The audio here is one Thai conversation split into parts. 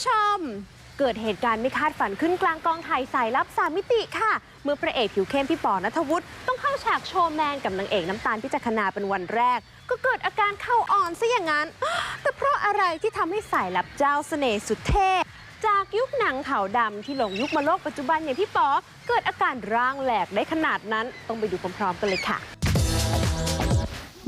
ผู้ชม เกิดเหตุการณ์ไม่คาดฝันขึ้นกลางกองถ่ายสายลับสามมิติค่ะ เมื่อพระเอกผิวเข้มพี่ปอนัทวุฒิต้องเข้าฉากโชว์แมนกับนางเอกน้ำตาลพิจักนาเป็นวันแรก ก็เกิดอาการเข้าอ่อนซะอย่างนั้น แต่เพราะอะไรที่ทำให้สายลับเจ้าเสน่ห์สุดเท่จากยุคหนังขาวดำที่หลงยุคมาโลกปัจจุบันอย่างพี่ปอเกิดอาการร่างแหลกได้ขนาดนั้นต้องไปดูพร้อมๆกันเลยค่ะ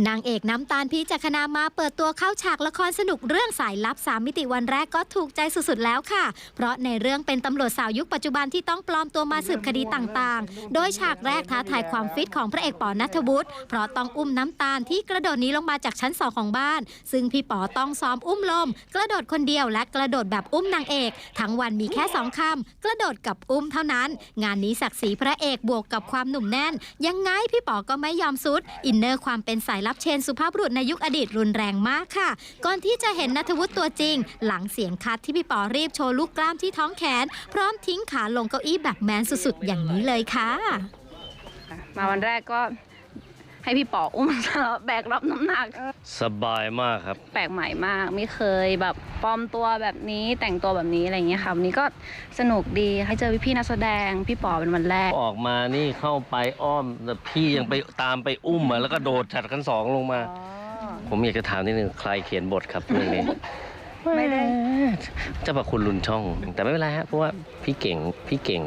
นางเอกน้ำตาลพิจักนามาเปิดตัวเข้าฉากละครสนุกเรื่องสายลับสามมิติวันแรกก็ถูกใจสุดๆแล้วค่ะ เพราะในเรื่องเป็นตำรวจสาวยุคปัจจุบันที่ต้องปลอมตัวมาสืบคดีต่างๆ โดยฉากแรกท้าทายความฟิตของพระเอกปอนัทวุฒิเพราะต้องอุ้มน้ำตาลที่กระโดดหนี้ลงมาจากชั้นสองของบ้าน ซึ่งพี่ปอต้องซ้อมอุ้มลม กระโดดคนเดียวและกระโดดแบบอุ้มนางเอก ทั้งวันมีแค่สองคำกระโดดกับอุ้มเท่านั้น งานนี้ศักดิ์ศรีพระเอกบวกกับความหนุ่มแน่น ยังไงพี่ปอก็ไม่ยอมซุดอินเนอร์ความเป็นสายลับเชนสุภาพบุรุษในยุคอดีตรุนแรงมากค่ะ ก่อนที่จะเห็นนัทวุฒิตัวจริง หลังเสียงคัดที่พี่ปอรีบโชว์ลูกกล้ามที่ท้องแขน พร้อมทิ้งขาลงเก้าอี้แบบแมนสุดๆ อย่างนี้เลยค่ะ มาวันแรกก็ ให้พี่ป๋ออุ้มแล้วแบกรับน้ำหนัก สบายมากครับ แปลกใหม่มาก ไม่เคยแบบปลอมตัวแบบนี้แต่งตัวแบบนี้อะไรอย่างเงี้ยค่ะวันนี้ก็สนุกดีให้เจอพี่ๆนักแสดงพี่ป๋อเป็นวันแรก ออกมานี่เข้าไปอ้อมแต่พี่ยังไปตามไปอุ้มอะแล้วก็โดดจากชั้นสองลงมา ผมอยากจะถามนิดนึงใครเขียนบทครับเรื่องนี้ไม่ได้เจ้าประคุณลุนช่อง แต่ไม่เป็นไรฮะเพราะว่าพี่เก่งพี่เก่ง